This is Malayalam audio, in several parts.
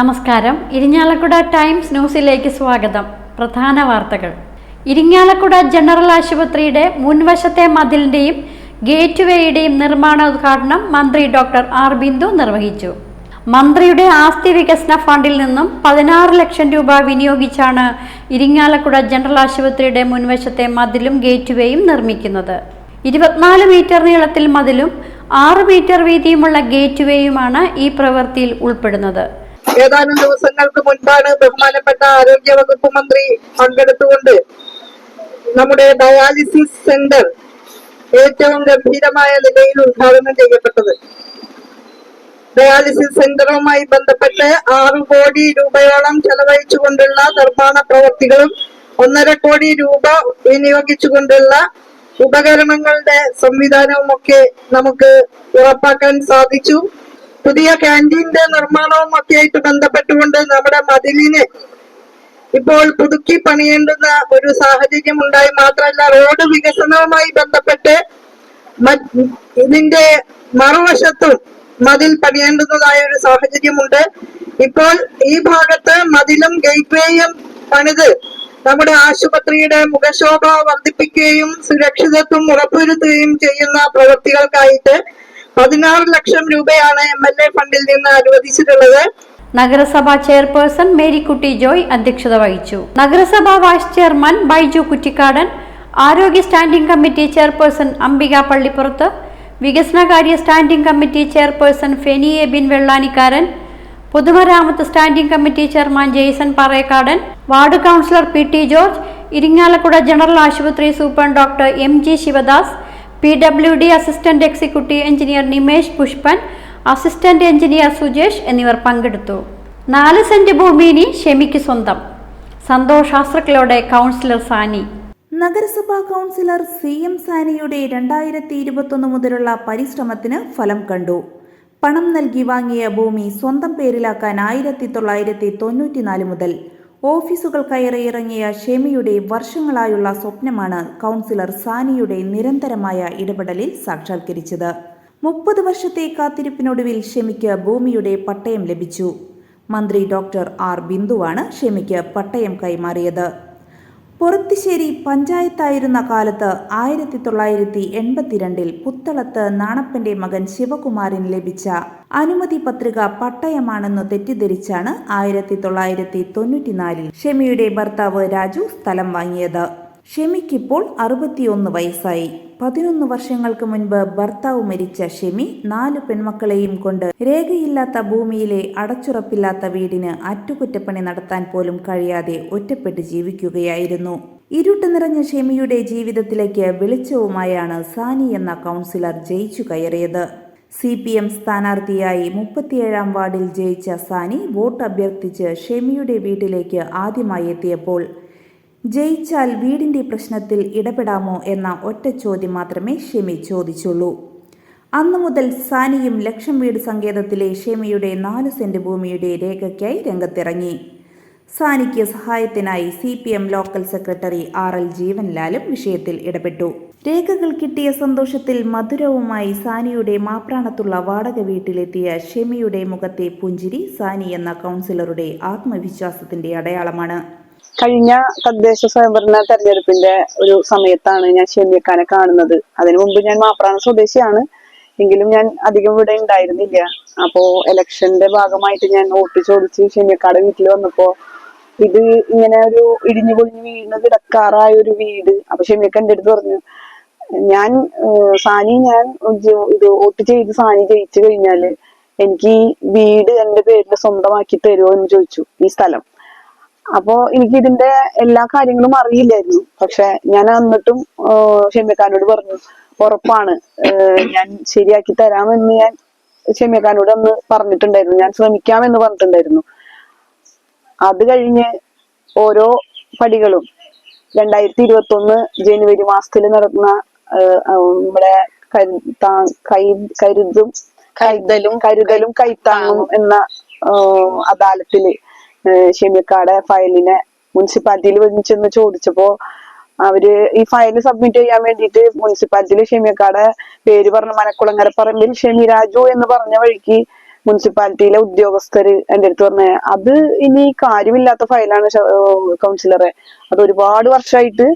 നമസ്കാരം. ഇരിഞ്ഞാലക്കുട ടൈംസ് ന്യൂസിലേക്ക് സ്വാഗതം. പ്രധാന വാർത്തകൾ. ഇരിങ്ങാലക്കുട ജനറൽ ആശുപത്രിയുടെ മുൻവശത്തെ മതിലിന്റെയും ഗേറ്റ് വേയുടെയും നിർമ്മാണ ഉദ്ഘാടനം മന്ത്രി ഡോക്ടർ ആർ. ബിന്ദു നിർവഹിച്ചു. മന്ത്രിയുടെ ആസ്തി വികസന ഫണ്ടിൽ നിന്നും പതിനാറ് ലക്ഷം രൂപ വിനിയോഗിച്ചാണ് ഇരിങ്ങാലക്കുട ജനറൽ ആശുപത്രിയുടെ മുൻവശത്തെ മതിലും ഗേറ്റ് വേയും നിർമ്മിക്കുന്നത്. ഇരുപത്തിനാല് മീറ്റർ നീളത്തിൽ മതിലും ആറ് മീറ്റർ വീതിയുമുള്ള ഗേറ്റ് വേയുമാണ് ഈ പ്രവൃത്തിയിൽ ഉൾപ്പെടുന്നത്. ഏതാനും ദിവസങ്ങൾക്ക് മുൻപാണ് ബഹുമാനപ്പെട്ട ആരോഗ്യ വകുപ്പ് മന്ത്രി പങ്കെടുത്തുകൊണ്ട് നമ്മുടെ ഡയാലിസിസ് സെന്റർ ഏറ്റവും ഗംഭീരമായ നിലയിൽ ഉദ്ഘാടനം ചെയ്യപ്പെട്ടത്. ഡയാലിസിസ് സെന്ററുമായി ബന്ധപ്പെട്ട് ആറ് കോടി രൂപയോളം ചെലവഴിച്ചുകൊണ്ടുള്ള നിർമ്മാണ പ്രവൃത്തികളും ഒന്നര കോടി രൂപ വിനിയോഗിച്ചുകൊണ്ടുള്ള ഉപകരണങ്ങളുടെ സംവിധാനവും ഒക്കെ നമുക്ക് ഉറപ്പാക്കാൻ സാധിച്ചു. പുതിയ ക്യാന്റീന്റെ നിർമ്മാണവും ഒക്കെ ആയിട്ട് ബന്ധപ്പെട്ടുകൊണ്ട് നമ്മുടെ മതിലിന് ഇപ്പോൾ പുതുക്കി പണിയേണ്ടുന്ന ഒരു സാഹചര്യം ഉണ്ടായി മാത്രമല്ല റോഡ് വികസനവുമായി ബന്ധപ്പെട്ട് ഇതിന്റെ മറുവശത്തും മതിൽ പണിയേണ്ടുന്നതായ ഒരു സാഹചര്യമുണ്ട്. ഇപ്പോൾ ഈ ഭാഗത്ത് മതിലും ഗേറ്റ്വേയും പണിത് നമ്മുടെ ആശുപത്രിയുടെ മുഖശോഭ വർദ്ധിപ്പിക്കുകയും സുരക്ഷിതത്വം ഉറപ്പുവരുത്തുകയും ചെയ്യുന്ന പ്രവൃത്തികൾക്കായിട്ട് പതിനാറ് ലക്ഷം രൂപയാണ് എം എൽ എ ഫണ്ടിൽ നിന്ന് അനുവദിച്ചിട്ടുള്ളത്. നഗരസഭാ ചെയർപേഴ്സൺ മേരിക്കുട്ടി ജോയ് അധ്യക്ഷത വഹിച്ചു. നഗരസഭാ വൈസ് ചെയർമാൻ ബൈജു കുറ്റിക്കാടൻ ആരോഗ്യ സ്റ്റാൻഡിംഗ് കമ്മിറ്റി ചെയർപേഴ്സൺ അംബിക പള്ളിപ്പുറത്ത് വികസനകാര്യ standing committee chairperson Feni Bin Vellanikkaran പൊതുമരാമത്ത് standing committee chairman Jaison Parayakkadan ward councillor P T George Irinjalakuda general ആശുപത്രി superintendent doctor M G Sivadas P W D assistant executive engineer Nimesh Pushpan assistant engineer Sujesh എന്നിവർ പങ്കെടുത്തു. നാല് സെന്റ് ഭൂമി ഇനി ഷെമിക്ക് സ്വന്തം. സന്തോഷാസ്ത്രക്കളോടെ കൗൺസിലർ സാനി. നഗരസഭാ കൗൺസിലർ സി എം സാനിയുടെ രണ്ടായിരത്തി ഇരുപത്തൊന്ന് മുതലുള്ള പരിശ്രമത്തിന് ഫലം കണ്ടു. പണം നൽകി വാങ്ങിയ ഭൂമി സ്വന്തം പേരിലാക്കാൻ ആയിരത്തി തൊള്ളായിരത്തി തൊണ്ണൂറ്റിനാല് മുതൽ ഓഫീസുകൾ കയറിയിറങ്ങിയ ഷെമിയുടെ വർഷങ്ങളായുള്ള സ്വപ്നമാണ് കൗൺസിലർ സാനിയുടെ നിരന്തരമായ ഇടപെടലിൽ സാക്ഷാത്കരിച്ചത്. മുപ്പത് വർഷത്തെ കാത്തിരിപ്പിനൊടുവിൽ ഷെമിക്ക് ഭൂമിയുടെ പട്ടയം ലഭിച്ചു. മന്ത്രി ഡോക്ടർ ആർ ബിന്ദുവാണ് ഷെമിക്ക് പട്ടയം കൈമാറിയത്. പൊറത്തിശ്ശേരി പഞ്ചായത്തായിരുന്ന കാലത്ത് ആയിരത്തി തൊള്ളായിരത്തി എൺപത്തിരണ്ടിൽ പുത്തളത്ത് നാണപ്പന്റെ മകൻ ശിവകുമാറിന് ലഭിച്ച അനുമതി പത്രിക പട്ടയമാണെന്ന് തെറ്റിദ്ധരിച്ചാണ് ആയിരത്തി തൊള്ളായിരത്തി തൊണ്ണൂറ്റിനാലിൽ ഷെമിയുടെ ഭർത്താവ് രാജു സ്ഥലം വാങ്ങിയത്. ഷെമിക്കിപ്പോൾ അറുപത്തിയൊന്ന് വയസ്സായി. പതിനൊന്ന് വർഷങ്ങൾക്ക് മുൻപ് ഭർത്താവ് മരിച്ച ഷെമി നാല് പെൺമക്കളെയും കൊണ്ട് രേഖയില്ലാത്ത ഭൂമിയിലെ അടച്ചുറപ്പില്ലാത്ത വീടിന് അറ്റകുറ്റപ്പണി നടത്താൻ പോലും കഴിയാതെ ഒറ്റപ്പെട്ട് ജീവിക്കുകയായിരുന്നു. ഇരുട്ട് നിറഞ്ഞ ഷെമിയുടെ ജീവിതത്തിലേക്ക് വെളിച്ചവുമായാണ് സാനി എന്ന കൗൺസിലർ ജയിച്ചു കയറിയത്. സി പി എം സ്ഥാനാർത്ഥിയായി മുപ്പത്തിയേഴാം വാർഡിൽ ജയിച്ച സാനി വോട്ട് അഭ്യർത്ഥിച്ച് ഷെമിയുടെ വീട്ടിലേക്ക് ആദ്യമായി എത്തിയപ്പോൾ ജയിച്ചാൽ വീടിന്റെ പ്രശ്നത്തിൽ ഇടപെടാമോ എന്ന ഒറ്റ ചോദ്യം മാത്രമേ ഷെമി ചോദിച്ചുള്ളൂ. അന്നു മുതൽ സാനിയും ലക്ഷം വീട് സങ്കേതത്തിലെ ഷെമിയുടെ നാല് സെന്റ് ഭൂമിയുടെ രേഖയ്ക്കായി രംഗത്തിറങ്ങി. സാനിക്ക് സഹായത്തിനായി C P M local secretary R L ജീവൻലാലും വിഷയത്തിൽ ഇടപെട്ടു. രേഖകൾ കിട്ടിയ സന്തോഷത്തിൽ മധുരവുമായി സാനിയുടെ മാപ്രാണത്തുള്ള വാടക വീട്ടിലെത്തിയ ഷെമിയുടെ മുഖത്തെ പുഞ്ചിരി സാനി എന്ന കൗൺസിലറുടെ ആത്മവിശ്വാസത്തിന്റെ അടയാളമാണ്. കഴിഞ്ഞ തദ്ദേശ സ്വയംഭരണ തെരഞ്ഞെടുപ്പിന്റെ ഒരു സമയത്താണ് ഞാൻ ഷെമിയക്കാനെ കാണുന്നത്. അതിനു മുമ്പ് ഞാൻ മാപ്രാണ സ്വദേശിയാണ്. എങ്കിലും ഞാൻ അധികം ഇവിടെ ഉണ്ടായിരുന്നില്ല. അപ്പോ ഇലക്ഷന്റെ ഭാഗമായിട്ട് ഞാൻ വോട്ട് ചോദിച്ച് ഷെമിയക്കാടെ വീട്ടിൽ വന്നപ്പോ ഇത് ഇങ്ങനെ ഒരു ഇടിഞ്ഞു പൊളിഞ്ഞു വീണ് കിടക്കാറായ ഒരു വീട്. അപ്പൊ ഷെമിയക്ക എന്റെ അടുത്ത് പറഞ്ഞു ഞാൻ സാനി ഞാൻ ഇത് വോട്ട് ചെയ്ത് സാനി ജയിച്ചു കഴിഞ്ഞാൽ എനിക്ക് ഈ വീട് എന്റെ പേരിൽ സ്വന്തമാക്കി തരുമോ എന്ന് ചോദിച്ചു ഈ സ്ഥലം. അപ്പോ എനിക്ക് ഇതിന്റെ എല്ലാ കാര്യങ്ങളും അറിയില്ലായിരുന്നു. പക്ഷെ ഞാൻ എന്നിട്ടും ഷെമ്യക്കാനോട് പറഞ്ഞു ഉറപ്പാണ് ഞാൻ ശരിയാക്കി തരാമെന്ന് ഞാൻ ഷെമ്യക്കാനോട് അന്ന് പറഞ്ഞിട്ടുണ്ടായിരുന്നു. ഞാൻ ശ്രമിക്കാമെന്ന് പറഞ്ഞിട്ടുണ്ടായിരുന്നു. അത് കഴിഞ്ഞ് ഓരോ പടികളും രണ്ടായിരത്തി ഇരുപത്തി ഒന്ന് ജനുവരി മാസത്തിൽ നടന്ന നമ്മുടെ കൈ കരുതും കരുതലും കരുതലും കൈത്താങ്ങും എന്ന അദാലത്തിൽ ഷെമിക്കാടെ ഫയലിനെ മുനിസിപ്പാലിറ്റിയിൽ ചെന്ന് ചോദിച്ചപ്പോ അവർ ഈ ഫയൽ സബ്മിറ്റ് ചെയ്യാൻ വേണ്ടിയിട്ട് മുനിസിപ്പാലിറ്റിയിൽ ഷെമിക്കാടെ പേര് പറഞ്ഞ മനക്കുളങ്ങര പറമ്പിൽ ഷെമി രാജു എന്ന് പറഞ്ഞ വഴിക്ക് മുനിസിപ്പാലിറ്റിയിലെ ഉദ്യോഗസ്ഥര് എന്റെ അടുത്ത് പറഞ്ഞ അത് ഇനി കാര്യമില്ലാത്ത ഫയലാണ് കൗൺസിലറെ. അത് ഒരുപാട് വർഷമായിട്ട്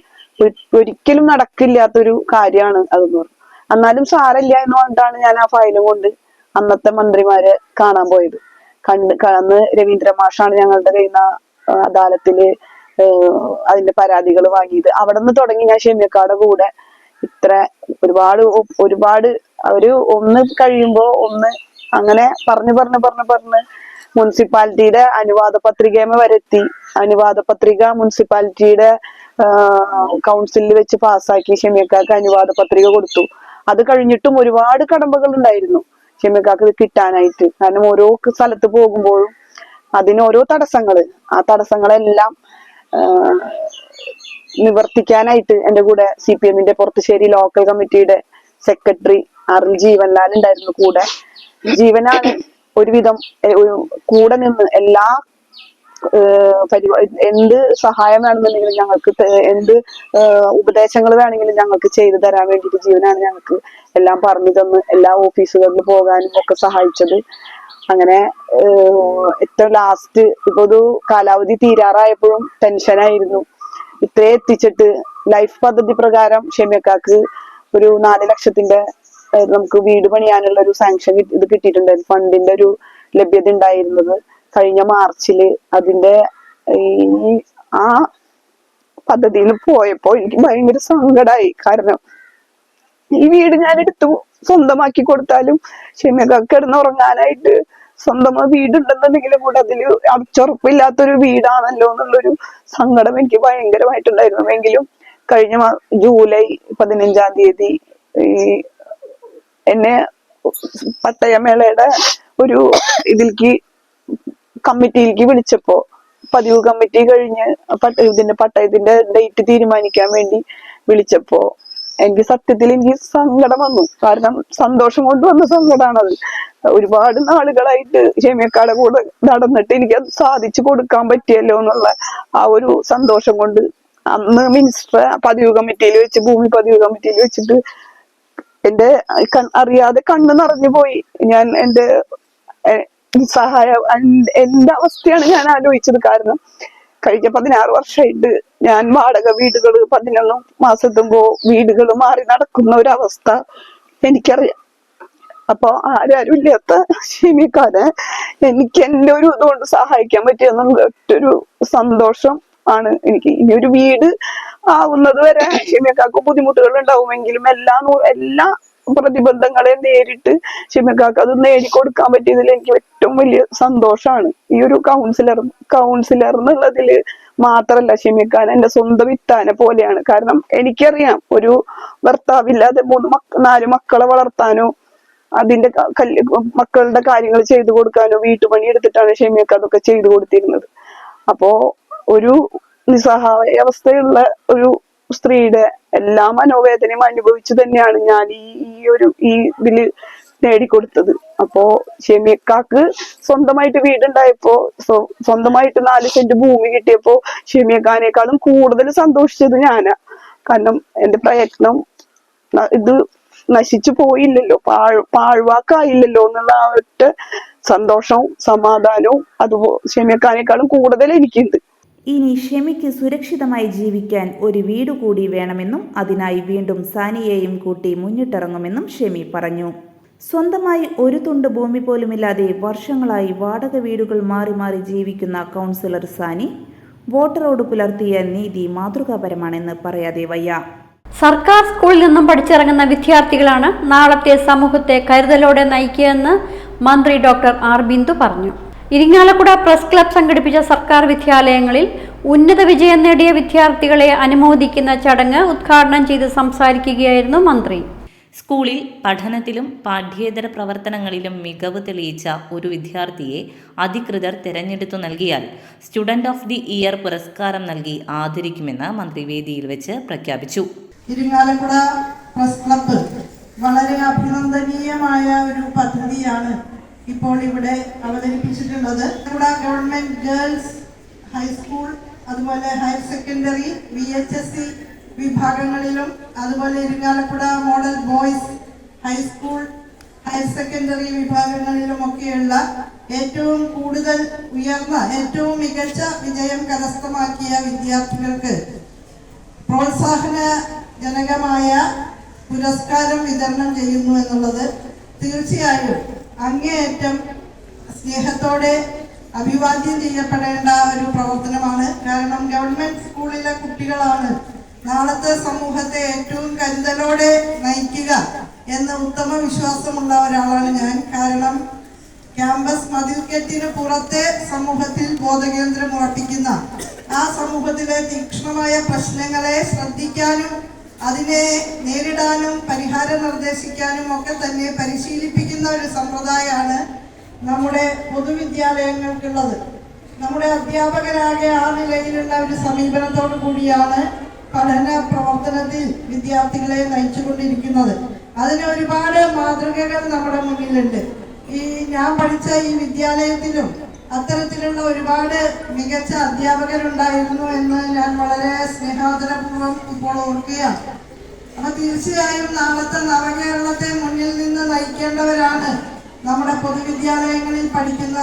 ഒരിക്കലും നടക്കില്ലാത്തൊരു കാര്യമാണ്. അതെന്ന് പറഞ്ഞു. എന്നാലും സാരല്ല എന്ന് പറഞ്ഞിട്ടാണ് ഞാൻ ആ ഫയലും കൊണ്ട് അന്നത്തെ മന്ത്രിമാരെ കാണാൻ പോയത്. കണ്ട് ക- അന്ന് രവീന്ദ്ര മാഷാണ് ഞങ്ങളുടെ കയ്യിൽ നിന്ന് അദാലത്തിൽ അതിന്റെ പരാതികൾ വാങ്ങിയത്. അവിടെ നിന്ന് തുടങ്ങി ഞാൻ ഷെമിയക്കാടെ കൂടെ. ഇത്ര ഒരുപാട് ഒരുപാട് ഒരു ഒന്ന് കഴിയുമ്പോ ഒന്ന് അങ്ങനെ പറഞ്ഞു പറഞ്ഞു പറഞ്ഞു പറഞ്ഞ് മുനിസിപ്പാലിറ്റിയുടെ അനുവാദ പത്രികയമ വരെത്തി. അനുവാദ പത്രിക മുനിസിപ്പാലിറ്റിയുടെ കൗൺസിലിൽ വെച്ച് പാസ്സാക്കി ഷെമിയക്കാർക്ക് അനുവാദ പത്രിക കൊടുത്തു. അത് കഴിഞ്ഞിട്ടും ഒരുപാട് കടമ്പകൾ ഉണ്ടായിരുന്നു ഷെമിയക്കാക്ക് ഇത് കിട്ടാനായിട്ട്. കാരണം ഓരോ സ്ഥലത്ത് പോകുമ്പോഴും അതിന് ഓരോ തടസ്സങ്ങൾ ആ തടസ്സങ്ങളെല്ലാം നിവർത്തിക്കാനായിട്ട് എന്റെ കൂടെ സി പി എമ്മിന്റെ പുറത്തുശ്ശേരി ലോക്കൽ കമ്മിറ്റിയുടെ സെക്രട്ടറി അറിൽ ജീവൻലാൽ ഉണ്ടായിരുന്നു കൂടെ. ജീവനാണ് ഒരുവിധം കൂടെ നിന്ന് എല്ലാ എന്ത് സഹായം വേണമെന്നുണ്ടെങ്കിലും ഞങ്ങൾക്ക് എന്ത് ഉപദേശങ്ങൾ വേണമെങ്കിലും ഞങ്ങൾക്ക് ചെയ്തു തരാൻ വേണ്ടിയിട്ട് ജീവനാണ് ഞങ്ങൾക്ക് എല്ലാം പറഞ്ഞു തന്ന് എല്ലാ ഓഫീസുകളിൽ പോകാനും ഒക്കെ സഹായിച്ചത്. അങ്ങനെ ഏറ്റവും ലാസ്റ്റ് ഇപ്പൊ ഒരു കാലാവധി തീരാറായപ്പോഴും ടെൻഷനായിരുന്നു ഇത്രേ എത്തിച്ചിട്ട് ലൈഫ് പദ്ധതി പ്രകാരം ഷെമിയക്കാക്ക് ഒരു നാല് ലക്ഷത്തിന്റെ നമുക്ക് വീട് പണിയാനുള്ള ഒരു സാങ്ഷൻ ഇത് കിട്ടിയിട്ടുണ്ടായിരുന്നു. ഫണ്ടിന്റെ ഒരു ലഭ്യത ഉണ്ടായിരുന്നത്. കഴിഞ്ഞ മാർച്ചിൽ അതിന്റെ ഈ ആ പദ്ധതിയിൽ പോയപ്പോ എനിക്ക് ഭയങ്കര സങ്കടമായി കാരണം ഈ വീട് ഞാൻ എടുത്തു സ്വന്തമാക്കി കൊടുത്താലും ഷെമിയക്കാക്ക് കിടന്ന് ഉറങ്ങാനായിട്ട് സ്വന്തം വീടുണ്ടെന്നുണ്ടെങ്കിലും കൂടെ അതിൽ അടച്ചുറപ്പില്ലാത്തൊരു വീടാണല്ലോ എന്നുള്ളൊരു സങ്കടം എനിക്ക് ഭയങ്കരമായിട്ടുണ്ടായിരുന്നു. എങ്കിലും കഴിഞ്ഞ ജൂലൈ പതിനഞ്ചാം തീയതി ഈ എന്നെ പട്ടയമേളയുടെ ഒരു ഇതിലേക്ക് കമ്മിറ്റിയിലേക്ക് വിളിച്ചപ്പോ പതിവ് കമ്മിറ്റി കഴിഞ്ഞ് ഇതിന്റെ പട്ടയത്തിന്റെ ഡേറ്റ് തീരുമാനിക്കാൻ വേണ്ടി വിളിച്ചപ്പോ എനിക്ക് സത്യത്തിൽ എനിക്ക് സങ്കടം വന്നു. കാരണം സന്തോഷം കൊണ്ട് വന്ന സങ്കടമാണത് ഒരുപാട് നാളുകളായിട്ട് ഷെമിയക്കാടെ കൂടെ നടന്നിട്ട് എനിക്ക് അത് സാധിച്ചു കൊടുക്കാൻ പറ്റിയല്ലോ എന്നുള്ള ആ ഒരു സന്തോഷം കൊണ്ട് അന്ന് മിനിസ്റ്റർ പതിവ് കമ്മിറ്റിയിൽ വെച്ച് ഭൂമി പതിവ് കമ്മിറ്റിയിൽ വെച്ചിട്ട് എന്റെ അറിയാതെ കണ്ണ് നിറഞ്ഞു പോയി. ഞാൻ എന്റെ സഹായം എന്റെ അവസ്ഥയാണ് ഞാൻ ആലോചിച്ചത്. കാരണം കഴിഞ്ഞ പതിനാറ് വർഷമായിട്ട് ഞാൻ വാടക വീടുകൾ പതിനൊന്ന് മാസത്തുമ്പോ വീടുകൾ മാറി നടക്കുന്ന ഒരവസ്ഥ എനിക്കറിയാം. അപ്പൊ ആരാരും ഇല്ലാത്ത ക്ഷമിക്കാതെ എനിക്ക് എന്റെ ഒരു ഇതുകൊണ്ട് സഹായിക്കാൻ പറ്റിയെന്നുള്ള ഒറ്റൊരു സന്തോഷം ആണ് എനിക്ക്. ഇനി ഒരു വീട് ആവുന്നത് വരെ ഷെമിയക്കാക്ക് ബുദ്ധിമുട്ടുകൾ ഉണ്ടാവുമെങ്കിലും എല്ലാ എല്ലാ പ്രതിബന്ധങ്ങളെ നേരിട്ട് ഷെമിയക്കാക്ക് അത് നേടിക്കൊടുക്കാൻ പറ്റിയതിൽ എനിക്ക് ഏറ്റവും വലിയ സന്തോഷമാണ്. ഈ ഒരു കൗൺസിലർ കൗൺസിലർ എന്നുള്ളതിൽ മാത്രല്ല ഷിമിക്കാൻ എന്റെ സ്വന്തം ഇത്താനെ പോലെയാണ്. കാരണം എനിക്കറിയാം ഒരു ഭർത്താവില്ലാതെ മൂന്ന് മക്ക നാല് മക്കളെ വളർത്താനോ അതിന്റെ മക്കളുടെ കാര്യങ്ങൾ ചെയ്തു കൊടുക്കാനോ വീട്ടുപണി എടുത്തിട്ടാണ് ഷെമിയൊക്കെ അതൊക്കെ ചെയ്തു കൊടുത്തിരുന്നത്. അപ്പോ ഒരു നിസ്സഹായ അവസ്ഥയുള്ള ഒരു സ്ത്രീയുടെ എല്ലാ മനോവേദനയും അനുഭവിച്ചു തന്നെയാണ് ഞാൻ ഈ ഈ ഒരു ഈ ഇതിൽ നേടിക്കൊടുത്തത്. അപ്പോ ഷെമിയക്കാക്ക് സ്വന്തമായിട്ട് വീടുണ്ടായപ്പോ സ്വന്തമായിട്ട് നാല് സെന്റ് ഭൂമി കിട്ടിയപ്പോ ഷെമിയക്കാനേക്കാളും കൂടുതൽ സന്തോഷിച്ചത് ഞാനാ. കാരണം എന്റെ പ്രയത്നം ഇത് നശിച്ചു പോയില്ലല്ലോ. പാഴ് പാഴ്വാക്കായില്ലല്ലോ എന്നുള്ള ആ ഒറ്റ സന്തോഷവും സമാധാനവും അതുപോ ഷെമിയക്കാനേക്കാളും കൂടുതൽ എനിക്കുണ്ട്. ഇനി ഷെമിക്ക് സുരക്ഷിതമായി ജീവിക്കാൻ ഒരു വീട് കൂടി വേണമെന്നും അതിനായി വീണ്ടും സാനിയെയും കൂട്ടി മുന്നിട്ടിറങ്ങുമെന്നും ഷെമി പറഞ്ഞു. സ്വന്തമായി ഒരു തുണ്ട് ഭൂമി പോലുമില്ലാതെ വർഷങ്ങളായി വാടക വീടുകൾ മാറി മാറി ജീവിക്കുന്ന കൗൺസിലർ സാനി വോട്ടറോട് പുലർത്തിയ നീതി മാതൃകാപരമാണെന്ന് പറയാതെ വയ്യ. സർക്കാർ സ്കൂളിൽ നിന്നും പഠിച്ചിറങ്ങുന്ന വിദ്യാർത്ഥികളാണ് നാളത്തെ സമൂഹത്തെ കരുതലോടെ നയിക്കുകയെന്ന് മന്ത്രി ഡോക്ടർ ആർ ബിന്ദു പറഞ്ഞു. ഇരിങ്ങാലക്കുട പ്രസ് ക്ലബ് സംഘടിപ്പിച്ച സർക്കാർ വിദ്യാലയങ്ങളിൽ ഉന്നത വിജയം നേടിയ വിദ്യാർത്ഥികളെ അനുമോദിക്കുന്ന ചടങ്ങ് ഉദ്ഘാടനം ചെയ്ത് സംസാരിക്കുകയായിരുന്നു മന്ത്രി. സ്കൂളിൽ പഠനത്തിലും പാഠ്യേതര പ്രവർത്തനങ്ങളിലും മികവ് തെളിയിച്ച ഒരു വിദ്യാർത്ഥിയെ അധികൃതർ തിരഞ്ഞെടുത്തു നൽകിയാൽ സ്റ്റുഡന്റ് ഓഫ് ദി ഇയർ പുരസ്കാരം നൽകി ആദരിക്കുമെന്ന് മന്ത്രി വേദിയിൽ വെച്ച് പ്രഖ്യാപിച്ചു. ഇരിങ്ങാലക്കുട പ്രസ് ക്ലബ്ബ് വളരെ അഭിനന്ദനീയമായ ഒരു പദ്ധതിയാണ് ഇപ്പോൾ ഇവിടെ അവതരിപ്പിച്ചിട്ടുള്ളത് നമ്മുടെ ഗവൺമെന്റ് ഗേൾസ് ഹൈസ്കൂൾ അതുപോലെ higher secondary V H S C വിഭാഗങ്ങളിലും അതുപോലെ Irinjalakuda model boys high school higher secondary വിഭാഗങ്ങളിലും വിഭാഗങ്ങളിലുമൊക്കെയുള്ള ഏറ്റവും കൂടുതൽ ഉയർന്ന ഏറ്റവും മികച്ച വിജയം കരസ്ഥമാക്കിയ വിദ്യാർത്ഥികൾക്ക് പ്രോത്സാഹനജനകമായ പുരസ്കാരം വിതരണം ചെയ്യുന്നു എന്നുള്ളത് തീർച്ചയായും അങ്ങേയറ്റം സ്നേഹത്തോടെ അഭിവാദ്യം ചെയ്യപ്പെടേണ്ട ഒരു പ്രവർത്തനമാണ്. കാരണം ഗവൺമെന്റ് സ്കൂളിലെ കുട്ടികളാണ് നാളത്തെ സമൂഹത്തെ ഏറ്റവും കരുതലോടെ നയിക്കുക എന്ന ഉത്തമ വിശ്വാസമുള്ള ഒരാളാണ് ഞാൻ. കാരണം ക്യാമ്പസ് മതിൽക്കെട്ടിന് പുറത്തെ സമൂഹത്തിൽ ബോധകേന്ദ്രം ഉറപ്പിക്കുന്ന ആ സമൂഹത്തിലെ തീക്ഷ്ണമായ പ്രശ്നങ്ങളെ ശ്രദ്ധിക്കാനും അതിനെ നേരിടാനും പരിഹാരം നിർദ്ദേശിക്കാനും ഒക്കെ തന്നെ പരിശീലിപ്പിക്കുന്ന ഒരു സമ്പ്രദായമാണ് നമ്മുടെ പൊതുവിദ്യാലയങ്ങൾക്കുള്ളത്. നമ്മുടെ അധ്യാപകരാകെ ആ നിലയിലുള്ള ഒരു സമീപനത്തോടു കൂടിയാണ് പഠന പ്രവർത്തനത്തിൽ വിദ്യാർത്ഥികളെ നയിച്ചുകൊണ്ടിരിക്കുന്നത്. അതിന് ഒരുപാട് മാതൃകകൾ നമ്മുടെ മുന്നിലുണ്ട്. ഈ ഞാൻ പഠിച്ച ഈ വിദ്യാലയത്തിലും അത്തരത്തിലുള്ള ഒരുപാട് മികച്ച അധ്യാപകരുണ്ടായിരുന്നു എന്ന് ഞാൻ വളരെ സ്നേഹാദരപൂർവം ഇപ്പോൾ ഓർക്കുകയാണ്. അപ്പൊ തീർച്ചയായും നാളത്തെ നവകേരളത്തെ മുന്നിൽ നിന്ന് നയിക്കേണ്ടവരാണ് നമ്മുടെ പൊതുവിദ്യാലയങ്ങളിൽ പഠിക്കുന്ന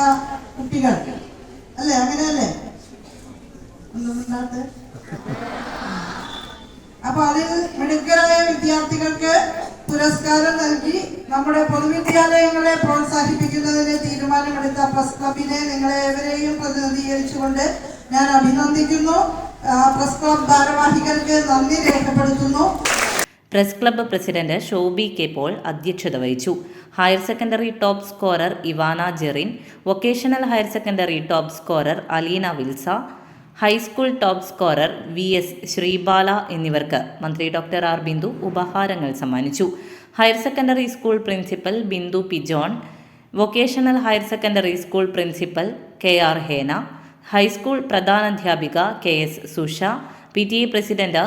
കുട്ടികൾ. അല്ലേ? അങ്ങനെയല്ലേ? അപ്പൊ അതിൽ മിടുക്കരായ വിദ്യാർത്ഥികൾക്ക് പുരസ്കാരം നൽകി നമ്മുടെ പൊതുവിദ്യാലയങ്ങളെ പ്രോത്സാഹിപ്പിക്കുന്നതിന് തീരുമാനമെടുത്ത പ്രസ് ക്ലബിനെ നിങ്ങളെ ഏവരെയും പ്രതിനിധീകരിച്ചുകൊണ്ട് ഞാൻ അഭിനന്ദിക്കുന്നു. പ്രസ് ക്ലബ് ഭാരവാഹികൾക്ക് നന്ദി രേഖപ്പെടുത്തുന്നു. Press club president Shobi K Paul അധ്യക്ഷത വഹിച്ചു. Higher secondary top scorer Ivana Jerin vocational higher secondary top scorer Aleena Wilsa high school top scorer V S Sreebala എന്നിവർക്ക് മന്ത്രി ഡോക്ടർ ആർ ബിന്ദു ഉപഹാരങ്ങൾ സമ്മാനിച്ചു. Higher secondary school principal Bindu P John vocational higher secondary school principal K R Hena high school പ്രധാനാധ്യാപിക K S Susha P T A president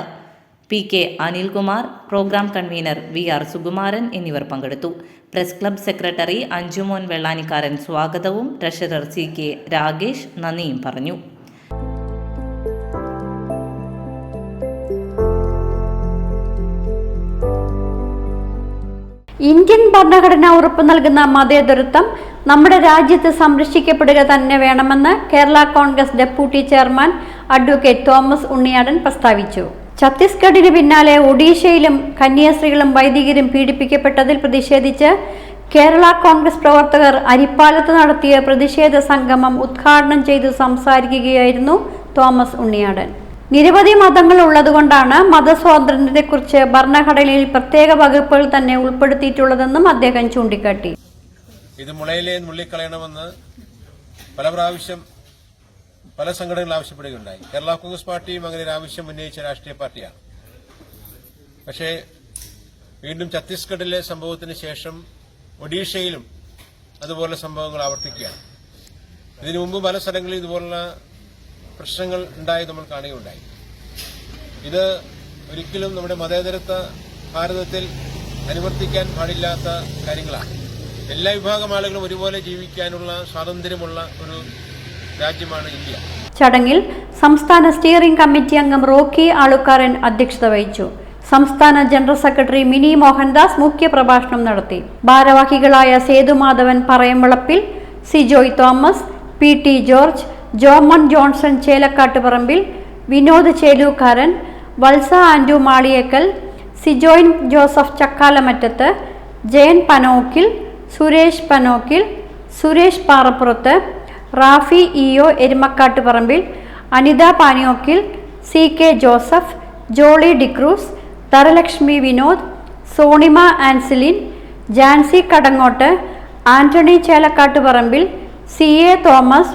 P K Anilkumar programme convener V R Sukumaran എന്നിവർ പങ്കെടുത്തു. Press club secretary Anjumon Vellanikkaran സ്വാഗതവും ട്രഷറർ സി കെ രാഗേഷ് നന്ദിയും പറഞ്ഞു. ഇന്ത്യൻ ഭരണഘടന ഉറപ്പു നൽകുന്ന മതേതരത്വം നമ്മുടെ രാജ്യത്ത് സംരക്ഷിക്കപ്പെടുക തന്നെ വേണമെന്ന് Kerala congress deputy chairman advocate Thomas Unniyadan പ്രസ്താവിച്ചു. ഛത്തീസ്ഗഡിന് പിന്നാലെ ഒഡീഷയിലും കന്യാസ്ത്രീകളും വൈദികരും പീഡിപ്പിക്കപ്പെട്ടതിൽ പ്രതിഷേധിച്ച് കേരള കോൺഗ്രസ് പ്രവർത്തകർ അരിപ്പാലത്ത് നടത്തിയ പ്രതിഷേധ സംഗമം ഉദ്ഘാടനം ചെയ്തു സംസാരിക്കുകയായിരുന്നു തോമസ് ഉണ്ണിയാടൻ. നിരവധി മതങ്ങൾ ഉള്ളതുകൊണ്ടാണ് മതസ്വാതന്ത്ര്യത്തെക്കുറിച്ച് ഭരണഘടനയിൽ പ്രത്യേക വകുപ്പുകൾ തന്നെ ഉൾപ്പെടുത്തിയിട്ടുള്ളതെന്നും അദ്ദേഹം ചൂണ്ടിക്കാട്ടി. ഇത് മുളയിലെ നുള്ളിക്കളയണമെന്ന് പല പ്രാവശ്യം പല സംഘടനകൾ ആവശ്യപ്പെടുകയുണ്ടായി. കേരള കോൺഗ്രസ് പാർട്ടിയും അങ്ങനെ ഒരു ആവശ്യം ഉന്നയിച്ച രാഷ്ട്രീയ പാർട്ടിയാണ്. പക്ഷേ വീണ്ടും ഛത്തീസ്ഗഡിലെ സംഭവത്തിന് ശേഷം ഒഡീഷയിലും അതുപോലെ സംഭവങ്ങൾ ആവർത്തിക്കുകയാണ്. ഇതിനു മുമ്പ് പല സ്ഥലങ്ങളിൽ ഇതുപോലുള്ള പ്രശ്നങ്ങൾ ഉണ്ടായത് നമ്മൾ കാണുകയുണ്ടായി. ഇത് ഒരിക്കലും നമ്മുടെ മതേതരത്വ ഭാരതത്തിൽ അനുവർത്തിക്കാൻ പാടില്ലാത്ത കാര്യങ്ങളാണ്. എല്ലാ വിഭാഗം ആളുകളും ഒരുപോലെ ജീവിക്കാനുള്ള സ്വാതന്ത്ര്യമുള്ള ഒരു രാജ്യമാണ് ഇന്ത്യ. ചടങ്ങിൽ സംസ്ഥാന സ്റ്റിയറിംഗ് കമ്മിറ്റി അംഗം റോക്കി ആളുക്കാരൻ അധ്യക്ഷത വഹിച്ചു. സംസ്ഥാന ജനറൽ സെക്രട്ടറി മിനി മോഹൻദാസ് മുഖ്യപ്രഭാഷണം നടത്തി. ഭാരവാഹികളായ Sethumadhavan Parayambalappil Sijoy Thomas P T George Joman Johnson Chelakkattuparambil Vinod Chelookkaran Valsa Andu Maliyekkal Sijoyin Joseph Chakkalamattathu Jayan Panokkil Suresh Panokkil Suresh Parappurathu Rafi EO Erumakkattuparambil Anitha Paniyokkil C K Joseph Jolly D'Cruz Dhanalakshmi Vinod Sonima Ancilin Jancy Kadangot Antony Chelakkattuparambil C A Thomas